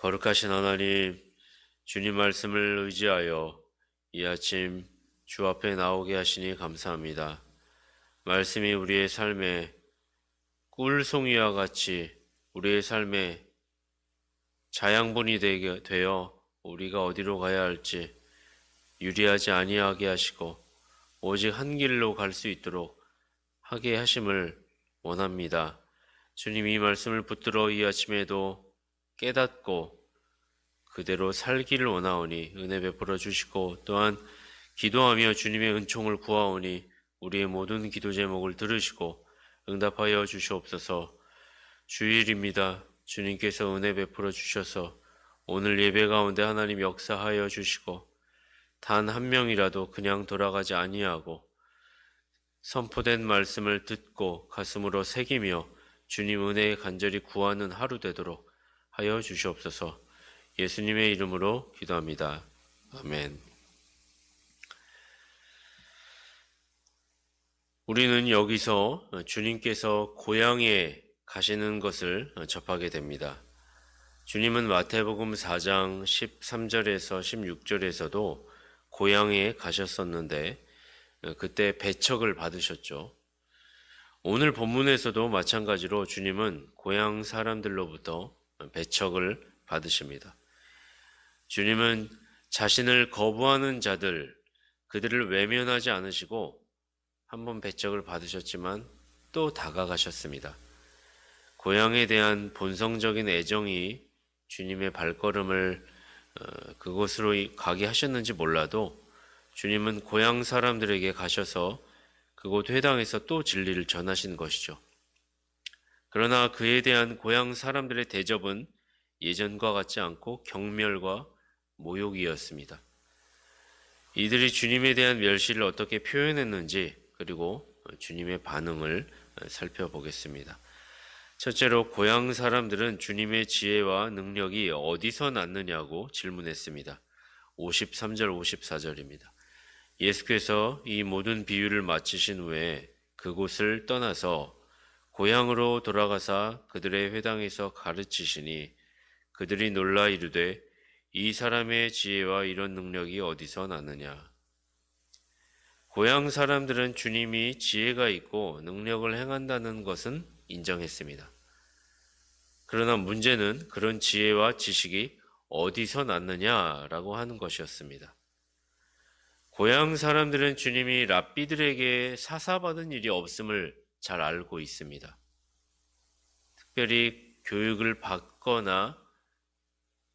거룩하신 하나님, 주님 말씀을 의지하여 이 아침 주 앞에 나오게 하시니 감사합니다. 말씀이 우리의 삶에 꿀송이와 같이 우리의 삶에 자양분이 되어 우리가 어디로 가야 할지 유리하지 아니하게 하시고 오직 한 길로 갈 수 있도록 하게 하심을 원합니다. 주님 이 말씀을 붙들어 이 아침에도 깨닫고 그대로 살기를 원하오니 은혜 베풀어 주시고 또한 기도하며 주님의 은총을 구하오니 우리의 모든 기도 제목을 들으시고 응답하여 주시옵소서 주일입니다. 주님께서 은혜 베풀어 주셔서 오늘 예배 가운데 하나님 역사하여 주시고 단 한 명이라도 그냥 돌아가지 아니하고 선포된 말씀을 듣고 가슴으로 새기며 주님 은혜에 간절히 구하는 하루 되도록 하여 주시옵소서 예수님의 이름으로 기도합니다. 아멘. 우리는 여기서 주님께서 고향에 가시는 것을 접하게 됩니다. 주님은 마태복음 4장 13절에서 16절에서도 고향에 가셨었는데 그때 배척을 받으셨죠. 오늘 본문에서도 마찬가지로 주님은 고향 사람들로부터 배척을 받으십니다. 주님은 자신을 거부하는 자들, 그들을 외면하지 않으시고 한 번 배척을 받으셨지만 또 다가가셨습니다. 고향에 대한 본성적인 애정이 주님의 발걸음을 어, 그곳으로 가게 하셨는지 몰라도 주님은 고향 사람들에게 가셔서 그곳 회당에서 또 진리를 전하신 것이죠. 그러나 그에 대한 고향 사람들의 대접은 예전과 같지 않고 경멸과 모욕이었습니다. 이들이 주님에 대한 멸시를 어떻게 표현했는지 그리고 주님의 반응을 살펴보겠습니다. 첫째로 고향 사람들은 주님의 지혜와 능력이 어디서 났느냐고 질문했습니다. 53절 54절입니다. 예수께서 이 모든 비유를 마치신 후에 그곳을 떠나서 고향으로 돌아가사 그들의 회당에서 가르치시니 그들이 놀라 이르되 이 사람의 지혜와 이런 능력이 어디서 나느냐. 고향 사람들은 주님이 지혜가 있고 능력을 행한다는 것은 인정했습니다. 그러나 문제는 그런 지혜와 지식이 어디서 났느냐라고 하는 것이었습니다. 고향 사람들은 주님이 랍비들에게 사사받은 일이 없음을 잘 알고 있습니다. 특별히 교육을 받거나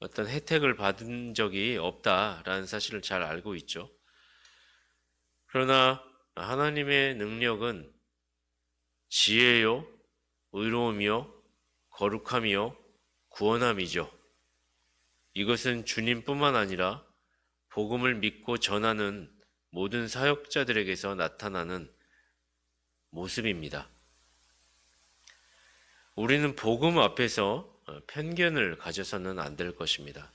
어떤 혜택을 받은 적이 없다라는 사실을 잘 알고 있죠. 그러나 하나님의 능력은 지혜요, 의로움이요, 거룩함이요, 구원함이죠. 이것은 주님뿐만 아니라 복음을 믿고 전하는 모든 사역자들에게서 나타나는 모습입니다. 우리는 복음 앞에서 편견을 가져서는 안 될 것입니다.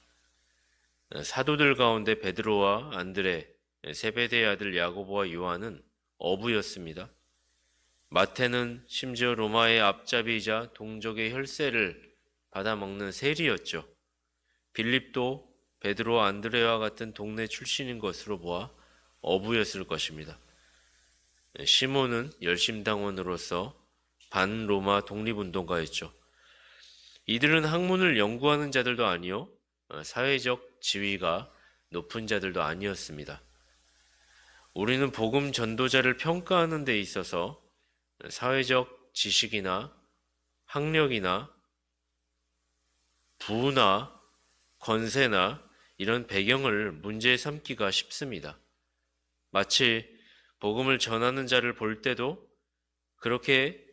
사도들 가운데 베드로와 안드레, 세베대의 아들 야고보와 요한은 어부였습니다. 마태는 심지어 로마의 앞잡이이자 동족의 혈세를 받아먹는 세리였죠. 빌립도 베드로 안드레와 같은 동네 출신인 것으로 보아 어부였을 것입니다. 시몬은 열심당원으로서 반로마 독립운동가였죠. 이들은 학문을 연구하는 자들도 아니요, 사회적 지위가 높은 자들도 아니었습니다. 우리는 복음 전도자를 평가하는 데 있어서 사회적 지식이나 학력이나 부나 건세나 이런 배경을 문제 삼기가 쉽습니다. 마치 복음을 전하는 자를 볼 때도 그렇게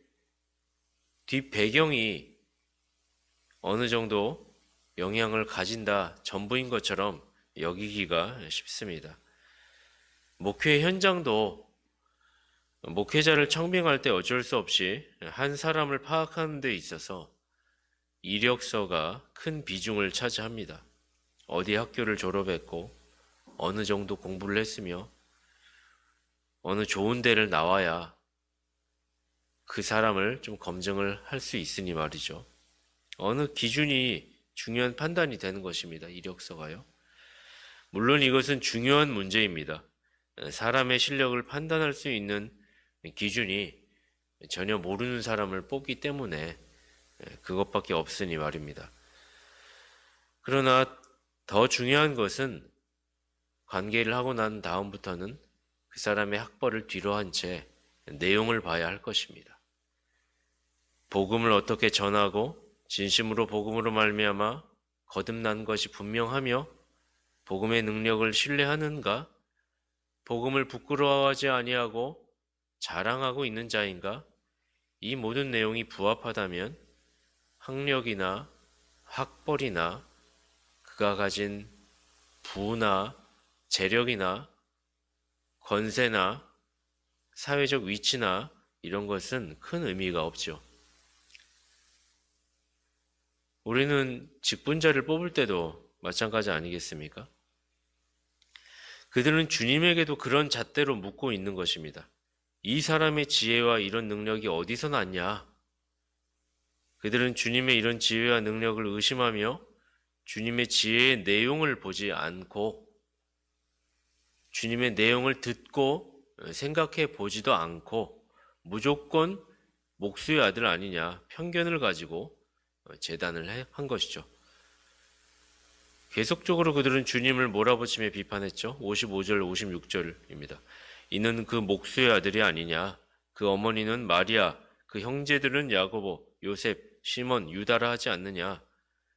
뒷 배경이 어느 정도 영향을 가진다 전부인 것처럼 여기기가 쉽습니다. 목회 현장도 목회자를 청빙할 때 어쩔 수 없이 한 사람을 파악하는 데 있어서 이력서가 큰 비중을 차지합니다. 어디 학교를 졸업했고 어느 정도 공부를 했으며 어느 좋은 데를 나와야 그 사람을 좀 검증을 할 수 있으니 말이죠. 어느 기준이 중요한 판단이 되는 것입니다. 이력서가요. 물론 이것은 중요한 문제입니다. 사람의 실력을 판단할 수 있는 기준이 전혀 모르는 사람을 뽑기 때문에 그것밖에 없으니 말입니다. 그러나 더 중요한 것은 관계를 하고 난 다음부터는 그 사람의 학벌을 뒤로 한 채 내용을 봐야 할 것입니다. 복음을 어떻게 전하고 진심으로 복음으로 말미암아 거듭난 것이 분명하며 복음의 능력을 신뢰하는가? 복음을 부끄러워하지 아니하고 자랑하고 있는 자인가? 이 모든 내용이 부합하다면 학력이나 학벌이나 그가 가진 부나 재력이나 권세나 사회적 위치나 이런 것은 큰 의미가 없죠. 우리는 직분자를 뽑을 때도 마찬가지 아니겠습니까? 그들은 주님에게도 그런 잣대로 묻고 있는 것입니다. 이 사람의 지혜와 이런 능력이 어디서 났냐? 그들은 주님의 이런 지혜와 능력을 의심하며 주님의 지혜의 내용을 보지 않고 주님의 내용을 듣고 생각해 보지도 않고 무조건 목수의 아들 아니냐 편견을 가지고 재단을 한 것이죠. 계속적으로 그들은 주님을 몰아붙이며 비판했죠. 55절, 56절입니다. 이는 그 목수의 아들이 아니냐. 그 어머니는 마리아, 그 형제들은 야고보, 요셉, 시몬, 유다라 하지 않느냐.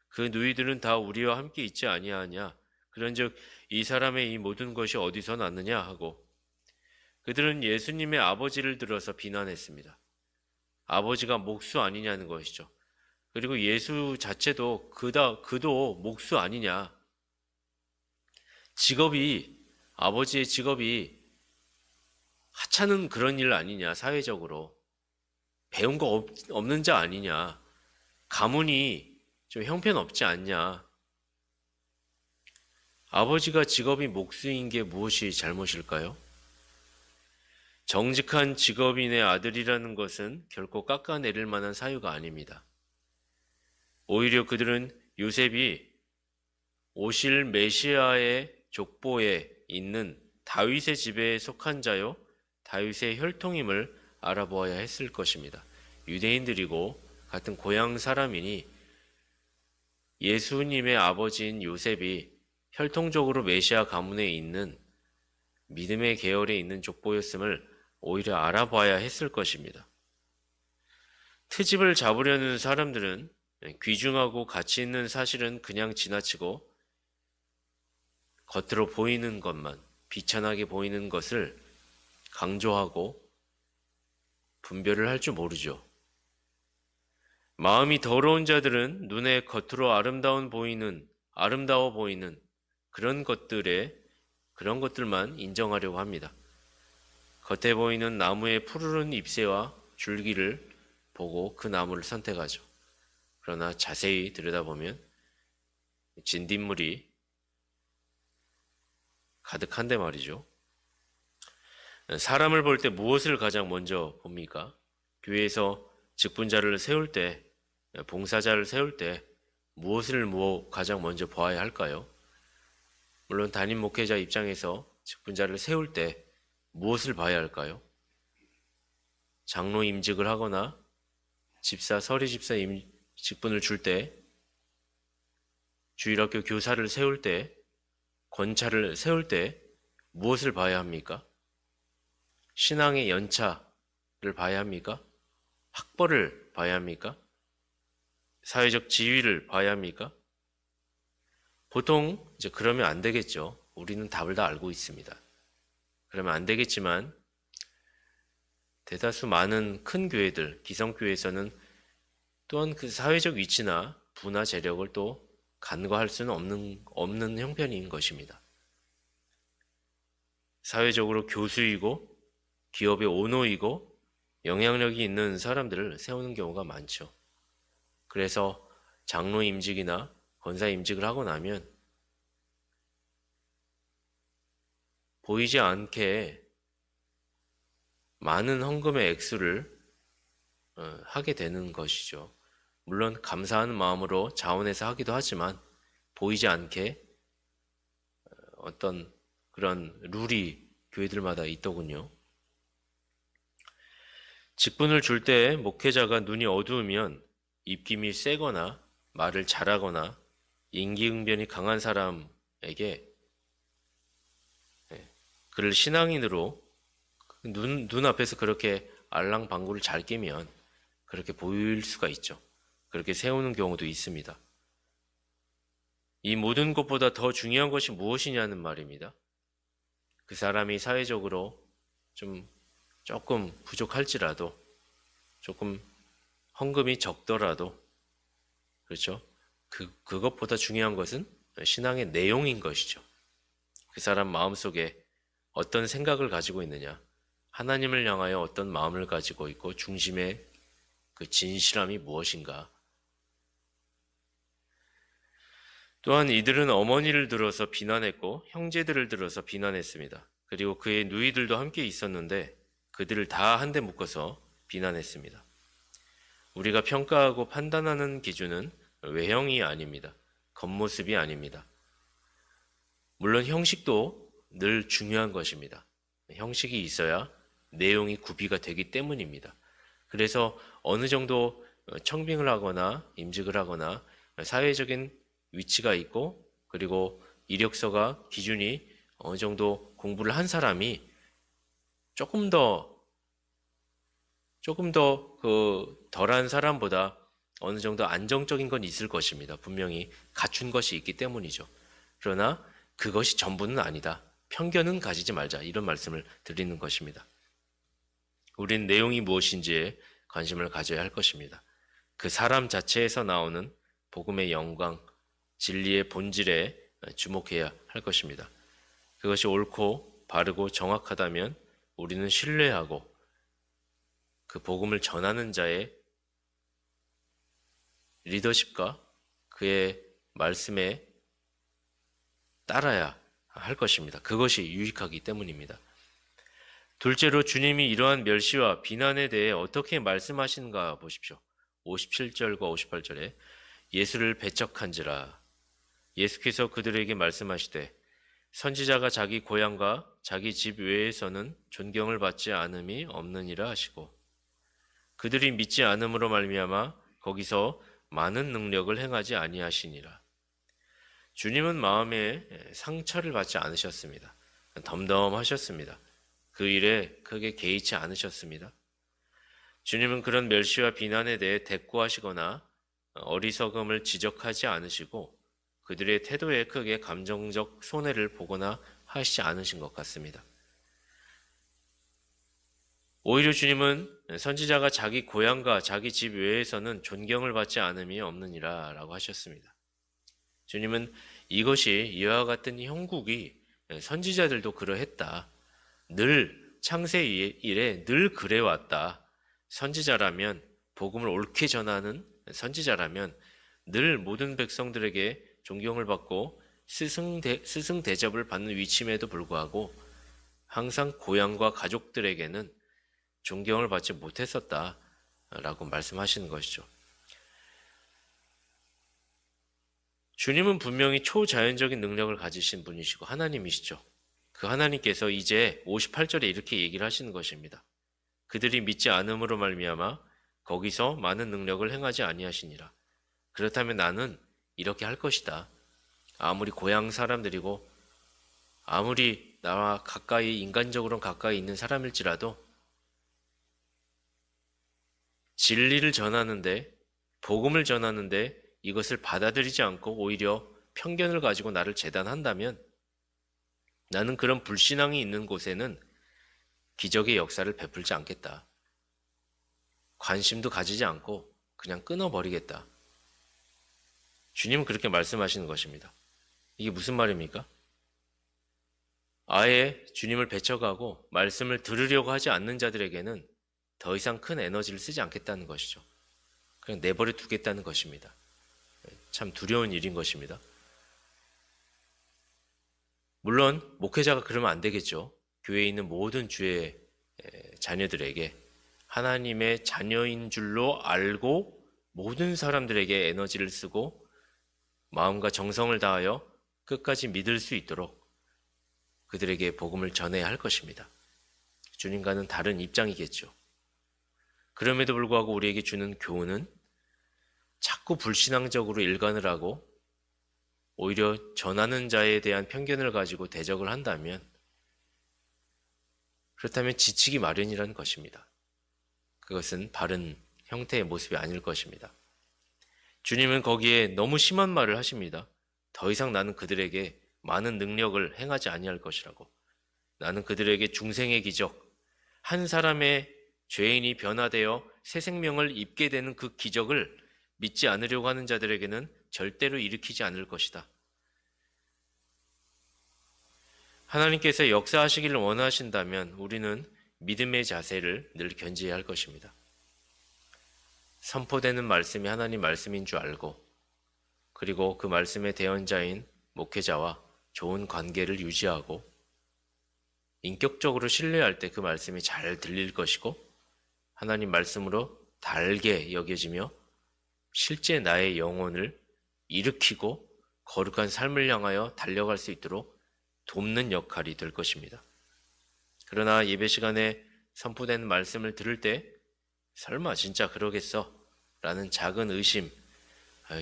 그 누이들은 다 우리와 함께 있지 아니하냐. 그런즉 이 사람의 이 모든 것이 어디서 났느냐 하고 그들은 예수님의 아버지를 들어서 비난했습니다. 아버지가 목수 아니냐는 것이죠. 그리고 예수 자체도 그다 그도 목수 아니냐. 직업이 아버지의 직업이 하찮은 그런 일 아니냐 사회적으로 배운 거 없, 없는 자 아니냐 가문이 좀 형편없지 않냐 아버지가 직업이 목수인 게 무엇이 잘못일까요? 정직한 직업인의 아들이라는 것은 결코 깎아내릴 만한 사유가 아닙니다. 오히려 그들은 요셉이 오실 메시아의 족보에 있는 다윗의 집에 속한 자요 다윗의 혈통임을 알아보아야 했을 것입니다. 유대인들이고 같은 고향 사람이니 예수님의 아버지인 요셉이 혈통적으로 메시아 가문에 있는 믿음의 계열에 있는 족보였음을 오히려 알아봐야 했을 것입니다. 트집을 잡으려는 사람들은 귀중하고 가치 있는 사실은 그냥 지나치고 겉으로 보이는 것만 비천하게 보이는 것을 강조하고 분별을 할 줄 모르죠. 마음이 더러운 자들은 눈에 겉으로 아름다운 보이는 아름다워 보이는 그런 것들에 그런 것들만 인정하려고 합니다. 겉에 보이는 나무의 푸르른 잎새와 줄기를 보고 그 나무를 선택하죠. 그러나 자세히 들여다보면 진딧물이 가득한데 말이죠. 사람을 볼 때 무엇을 가장 먼저 봅니까? 교회에서 직분자를 세울 때, 봉사자를 세울 때 무엇을 가장 먼저 보아야 할까요? 물론 담임 목회자 입장에서 직분자를 세울 때 무엇을 봐야 할까요? 장로 임직을 하거나 집사, 서리 집사 임, 직분을 줄 때, 주일학교 교사를 세울 때, 권차를 세울 때 무엇을 봐야 합니까? 신앙의 연차를 봐야 합니까? 학벌을 봐야 합니까? 사회적 지위를 봐야 합니까? 보통 이제 그러면 안 되겠죠. 우리는 답을 다 알고 있습니다. 그러면 안 되겠지만 대다수 많은 큰 교회들, 기성교회에서는 또한 그 사회적 위치나 부나 재력을 또 간과할 수는 없는, 없는 형편인 것입니다. 사회적으로 교수이고 기업의 오너이고 영향력이 있는 사람들을 세우는 경우가 많죠. 그래서 장로 임직이나 권사 임직을 하고 나면 보이지 않게 많은 헌금의 액수를 어, 하게 되는 것이죠. 물론 감사하는 마음으로 자원해서 하기도 하지만 보이지 않게 어, 어떤 그런 룰이 교회들마다 있더군요. 직분을 줄 때 목회자가 눈이 어두우면 입김이 세거나 말을 잘하거나 인기응변이 강한 사람에게 예, 그를 신앙인으로 눈, 눈앞에서 그렇게 알랑방구를 잘 끼면 그렇게 보일 수가 있죠. 그렇게 세우는 경우도 있습니다. 이 모든 것보다 더 중요한 것이 무엇이냐는 말입니다. 그 사람이 사회적으로 좀 조금 부족할지라도 조금 헌금이 적더라도 그렇죠. 그 그것보다 중요한 것은 신앙의 내용인 것이죠. 그 사람 마음속에 어떤 생각을 가지고 있느냐, 하나님을 향하여 어떤 마음을 가지고 있고 중심의 그 진실함이 무엇인가. 또한 이들은 어머니를 들어서 비난했고 형제들을 들어서 비난했습니다. 그리고 그의 누이들도 함께 있었는데 그들을 다 한데 묶어서 비난했습니다. 우리가 평가하고 판단하는 기준은 외형이 아닙니다. 겉모습이 아닙니다. 물론 형식도 늘 중요한 것입니다. 형식이 있어야 내용이 구비가 되기 때문입니다. 그래서 어느 정도 청빙을 하거나 임직을 하거나 사회적인 위치가 있고 그리고 이력서가 기준이 어느 정도 공부를 한 사람이 조금 더 조금 더 그 덜한 사람보다 어느 정도 안정적인 건 있을 것입니다. 분명히 갖춘 것이 있기 때문이죠. 그러나 그것이 전부는 아니다. 편견은 가지지 말자. 이런 말씀을 드리는 것입니다. 우린 내용이 무엇인지에 관심을 가져야 할 것입니다. 그 사람 자체에서 나오는 복음의 영광, 진리의 본질에 주목해야 할 것입니다. 그것이 옳고 바르고 정확하다면 우리는 신뢰하고 그 복음을 전하는 자의 리더십과 그의 말씀에 따라야 할 것입니다. 그것이 유익하기 때문입니다. 둘째로 주님이 이러한 멸시와 비난에 대해 어떻게 말씀하시는가 보십시오. 57절과 58절에 예수를 배척한지라 예수께서 그들에게 말씀하시되 선지자가 자기 고향과 자기 집 외에서는 존경을 받지 않음이 없느니라 하시고 그들이 믿지 않음으로 말미암아 거기서 많은 능력을 행하지 아니하시니라. 주님은 마음에 상처를 받지 않으셨습니다. 덤덤하셨습니다. 그 일에 크게 개의치 않으셨습니다. 주님은 그런 멸시와 비난에 대해 대꾸하시거나 어리석음을 지적하지 않으시고 그들의 태도에 크게 감정적 손해를 보거나 하시지 않으신 것 같습니다. 오히려 주님은 선지자가 자기 고향과 자기 집 외에서는 존경을 받지 않음이 없느니라 라고 하셨습니다. 주님은 이것이 이와 같은 형국이 선지자들도 그러했다. 늘 창세 이래 늘 그래왔다. 선지자라면 복음을 옳게 전하는 선지자라면 늘 모든 백성들에게 존경을 받고 스승, 대, 스승 대접을 받는 위치임에도 불구하고 항상 고향과 가족들에게는 존경을 받지 못했었다라고 말씀하시는 것이죠. 주님은 분명히 초자연적인 능력을 가지신 분이시고 하나님이시죠. 그 하나님께서 이제 58절에 이렇게 얘기를 하시는 것입니다. 그들이 믿지 않음으로 말미암아 거기서 많은 능력을 행하지 아니하시니라. 그렇다면 나는 이렇게 할 것이다. 아무리 고향 사람들이고 아무리 나와 가까이 인간적으로 가까이 있는 사람일지라도 진리를 전하는데 복음을 전하는데 이것을 받아들이지 않고 오히려 편견을 가지고 나를 재단한다면 나는 그런 불신앙이 있는 곳에는 기적의 역사를 베풀지 않겠다. 관심도 가지지 않고 그냥 끊어버리겠다. 주님은 그렇게 말씀하시는 것입니다. 이게 무슨 말입니까? 아예 주님을 배척하고 말씀을 들으려고 하지 않는 자들에게는 더 이상 큰 에너지를 쓰지 않겠다는 것이죠. 그냥 내버려 두겠다는 것입니다. 참 두려운 일인 것입니다. 물론 목회자가 그러면 안 되겠죠. 교회에 있는 모든 주의 자녀들에게 하나님의 자녀인 줄로 알고 모든 사람들에게 에너지를 쓰고 마음과 정성을 다하여 끝까지 믿을 수 있도록 그들에게 복음을 전해야 할 것입니다. 주님과는 다른 입장이겠죠. 그럼에도 불구하고 우리에게 주는 교훈은 자꾸 불신앙적으로 일관을 하고 오히려 전하는 자에 대한 편견을 가지고 대적을 한다면 그렇다면 지치기 마련이라는 것입니다. 그것은 바른 형태의 모습이 아닐 것입니다. 주님은 거기에 너무 심한 말을 하십니다. 더 이상 나는 그들에게 많은 능력을 행하지 아니할 것이라고. 나는 그들에게 중생의 기적, 한 사람의 죄인이 변화되어 새 생명을 입게 되는 그 기적을 믿지 않으려고 하는 자들에게는 절대로 일으키지 않을 것이다. 하나님께서 역사하시기를 원하신다면 우리는 믿음의 자세를 늘 견지해야 할 것입니다. 선포되는 말씀이 하나님 말씀인 줄 알고 그리고 그 말씀의 대언자인 목회자와 좋은 관계를 유지하고 인격적으로 신뢰할 때 그 말씀이 잘 들릴 것이고 하나님 말씀으로 달게 여겨지며 실제 나의 영혼을 일으키고 거룩한 삶을 향하여 달려갈 수 있도록 돕는 역할이 될 것입니다. 그러나 예배 시간에 선포되는 말씀을 들을 때 설마 진짜 그러겠어? 라는 작은 의심,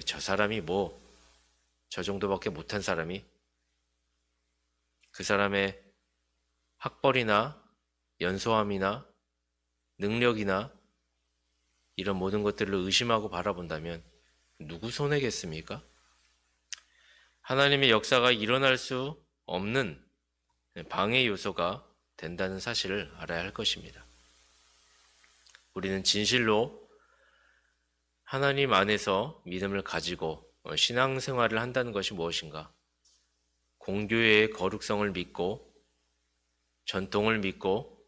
저 사람이 뭐, 저 정도밖에 못한 사람이 그 사람의 학벌이나 연소함이나 능력이나 이런 모든 것들을 의심하고 바라본다면 누구 손해겠습니까? 하나님의 역사가 일어날 수 없는 방해 요소가 된다는 사실을 알아야 할 것입니다. 우리는 진실로 하나님 안에서 믿음을 가지고 신앙생활을 한다는 것이 무엇인가? 공교회의 거룩성을 믿고 전통을 믿고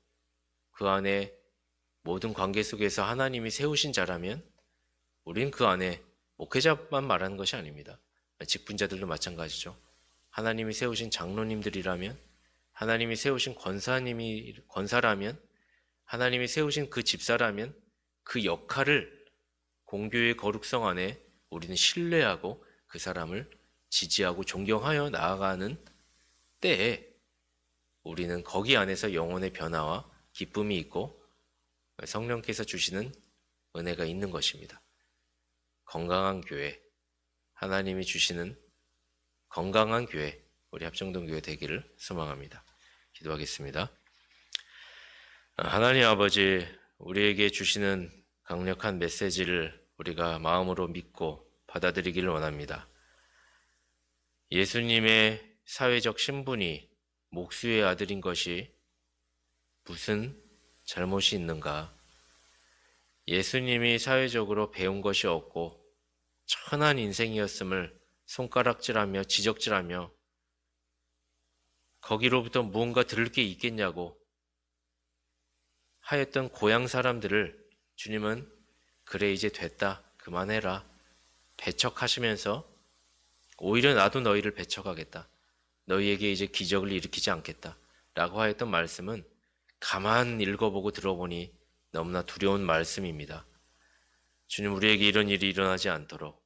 그 안에 모든 관계 속에서 하나님이 세우신 자라면 우린 그 안에 목회자만 말하는 것이 아닙니다. 직분자들도 마찬가지죠. 하나님이 세우신 장로님들이라면 하나님이 세우신 권사님이 권사라면 하나님이 세우신 그 집사라면 그 역할을 공교의 거룩성 안에 우리는 신뢰하고 그 사람을 지지하고 존경하여 나아가는 때에 우리는 거기 안에서 영혼의 변화와 기쁨이 있고 성령께서 주시는 은혜가 있는 것입니다. 건강한 교회, 하나님이 주시는 건강한 교회, 우리 합정동 교회 되기를 소망합니다. 기도하겠습니다. 하나님 아버지, 우리에게 주시는 강력한 메시지를 우리가 마음으로 믿고 받아들이기를 원합니다. 예수님의 사회적 신분이 목수의 아들인 것이 무슨 잘못이 있는가? 예수님이 사회적으로 배운 것이 없고 천한 인생이었음을 손가락질하며 지적질하며 거기로부터 무언가 들을 게 있겠냐고 하였던 고향 사람들을 주님은 그래 이제 됐다 그만해라 배척하시면서 오히려 나도 너희를 배척하겠다 너희에게 이제 기적을 일으키지 않겠다. 라고 하였던 말씀은 가만 읽어보고 들어보니 너무나 두려운 말씀입니다. 주님, 우리에게 이런 일이 일어나지 않도록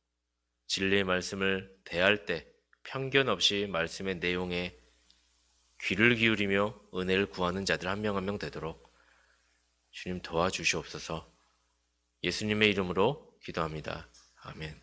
진리의 말씀을 대할 때 편견 없이 말씀의 내용에 귀를 기울이며 은혜를 구하는 자들 한 명 한 명 되도록 주님 도와주시옵소서 예수님의 이름으로 기도합니다. 아멘.